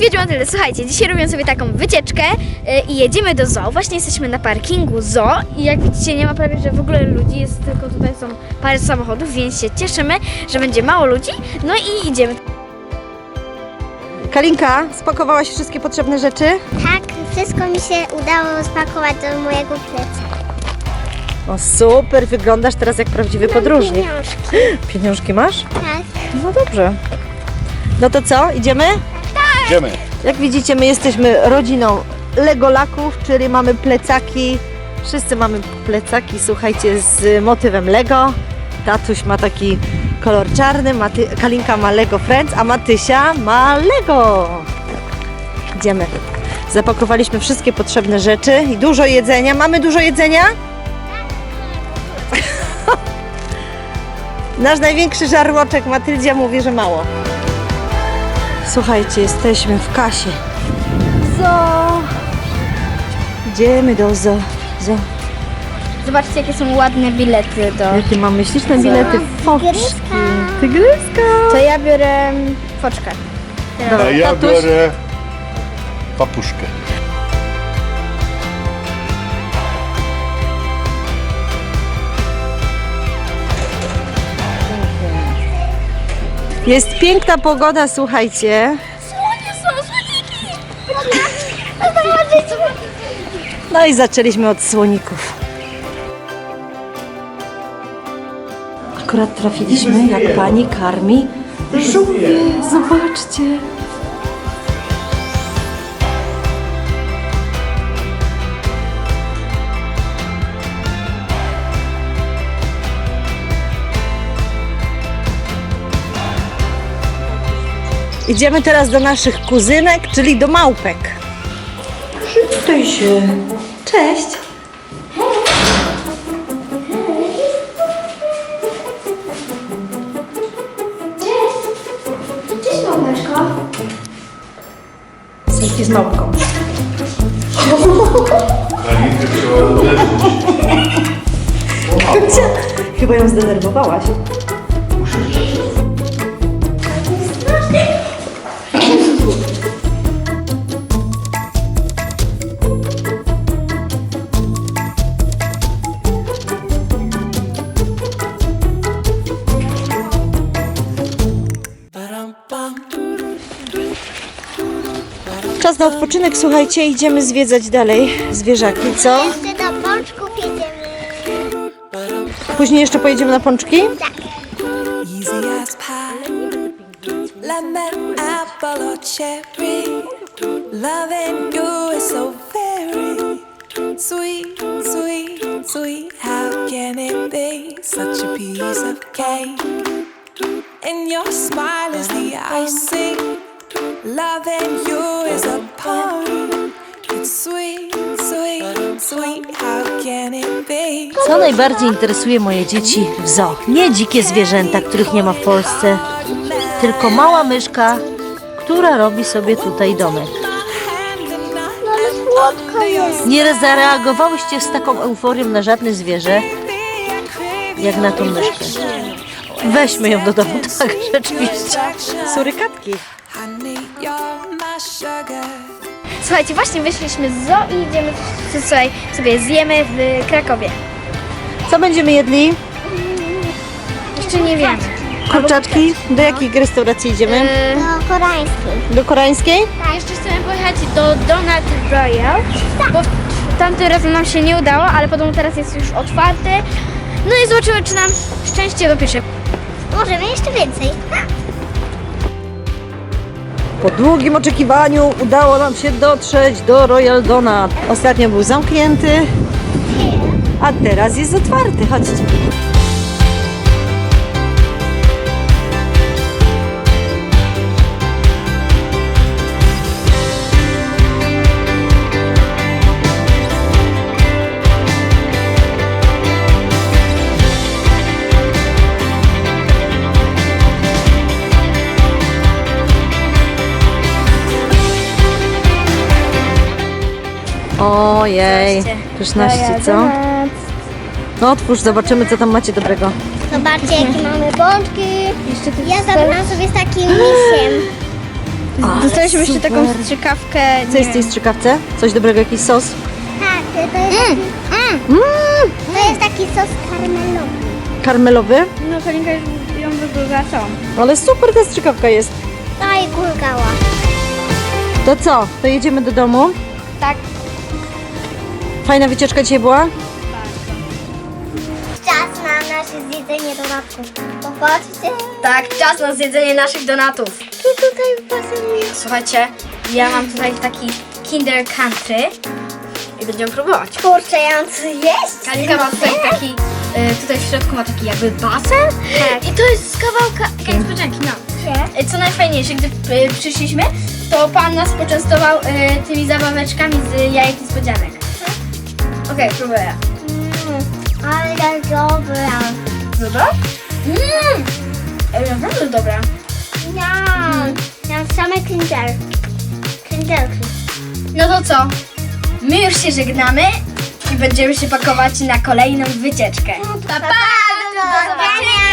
wiedział tyle. Słuchajcie, dzisiaj robimy sobie taką wycieczkę y, i jedziemy do zoo. Właśnie jesteśmy na parkingu zoo i jak widzicie nie ma prawie, że w ogóle ludzi, jest tylko tutaj są parę samochodów, więc się cieszymy, że będzie mało ludzi. No i idziemy. Kalinka, spakowałaś wszystkie potrzebne rzeczy? Tak, wszystko mi się udało spakować do mojego plecaka. O super, wyglądasz teraz jak prawdziwy podróżnik. Pieniążki. Pieniążki masz? Tak. No dobrze. No to co, idziemy? Idziemy. Jak widzicie, my jesteśmy rodziną Legolaków, czyli mamy plecaki. Wszyscy mamy plecaki, słuchajcie, z motywem Lego. Tatuś ma taki kolor czarny, Maty, Kalinka ma Lego Friends, a Matysia ma Lego. Idziemy. Zapakowaliśmy wszystkie potrzebne rzeczy i dużo jedzenia. Mamy dużo jedzenia? Nasz największy żarłoczek Matyldzia mówi, że mało. Słuchajcie, jesteśmy w kasie. Zo. Idziemy do zo. zo. Zobaczcie jakie są ładne bilety do... Jakie mamy śliczne bilety? Foczki. Tygryska. To ja biorę foczkę. A ja tatuś? biorę papuszkę. Jest piękna pogoda, słuchajcie. No i zaczęliśmy od słoników. Akurat trafiliśmy, jak pani karmi żółwie. Zobaczcie. Idziemy teraz do naszych kuzynek, czyli do małpek. Przytuj się. Cześć. Cześć, małpeczko. Selfie z małpką. Chyba ją zdenerwowałaś. Czas na odpoczynek, słuchajcie, idziemy zwiedzać dalej zwierzaki, co? Jeszcze do pączków jedziemy. Później jeszcze pojedziemy na pączki? Easy as pie, lemon, apple or cherry. Loving you is so very sweet, sweet, sweet. How can it be such a piece of cake? And your smile is the icing. Loving you is a poem. It's sweet, sweet, sweet. How can it be? Co najbardziej interesuje moje dzieci w zoo? Nie dzikie zwierzęta, których nie ma w Polsce, tylko mała myszka, która robi sobie tutaj domek. No ale słodko jest. Nie zareagowałyście z taką euforią na żadne zwierzę, jak na tą myszkę. Weźmy ją do domu, tak, rzeczywiście. Surykatki. Słuchajcie, właśnie wyszliśmy z zoo i idziemy coś tutaj sobie zjemy w Krakowie. Co będziemy jedli? Jeszcze nie wiemy. Kurczaczki? Do jakiej restauracji idziemy? Yy, Do koreańskiej. Do koreańskiej? A jeszcze chcemy pojechać do Donald Royal, bo tamtym razem nam się nie udało, ale podobno teraz jest już otwarty. No i zobaczymy, czy nam szczęście dopisze. Możemy jeszcze więcej. Po długim oczekiwaniu udało nam się dotrzeć do Royal Donut. Ostatnio był zamknięty, a teraz jest otwarty. Chodźcie. Ojej, pyszności, co? No otwórz, zobaczymy co tam macie dobrego. Zobaczcie, jakie mamy pączki. Ja zabrałam sobie z takim misiem. Dostaliśmy jeszcze super. taką strzykawkę. Co jest w tej strzykawce? Coś dobrego, jakiś sos? Tak, to jest, taki, to jest taki sos karmelowy. Karmelowy? No Kalinka już ją wygrywa są. Ale super ta strzykawka jest. No i gulgała. To co? To jedziemy do domu? Tak. Fajna wycieczka dzisiaj była? Czas na nasze zjedzenie dodatków. Popatrzcie. Tak, czas na zjedzenie naszych donatów. Tu tutaj pasuje. Słuchajcie, ja mam tutaj taki Kinder Country i będziemy próbować. Kurczę, ja mam co jeść. Kalinka ma tutaj taki, y, tutaj w środku ma taki jakby basen Tak. i to jest z kawałka okay. niespodzianki, no. Y, Co najfajniejsze, gdy y, przyszliśmy, to pan nas poczęstował y, tymi zabaweczkami z jajek niespodzianek. Okej, próbuję. Mm, ale dobra. Dobra? Mmm! Ej, naprawdę dobra. Ja, ja mam same kinder. Kinderki. No to co? My już się żegnamy i będziemy się pakować na kolejną wycieczkę. Pa, pa, do zobaczenia.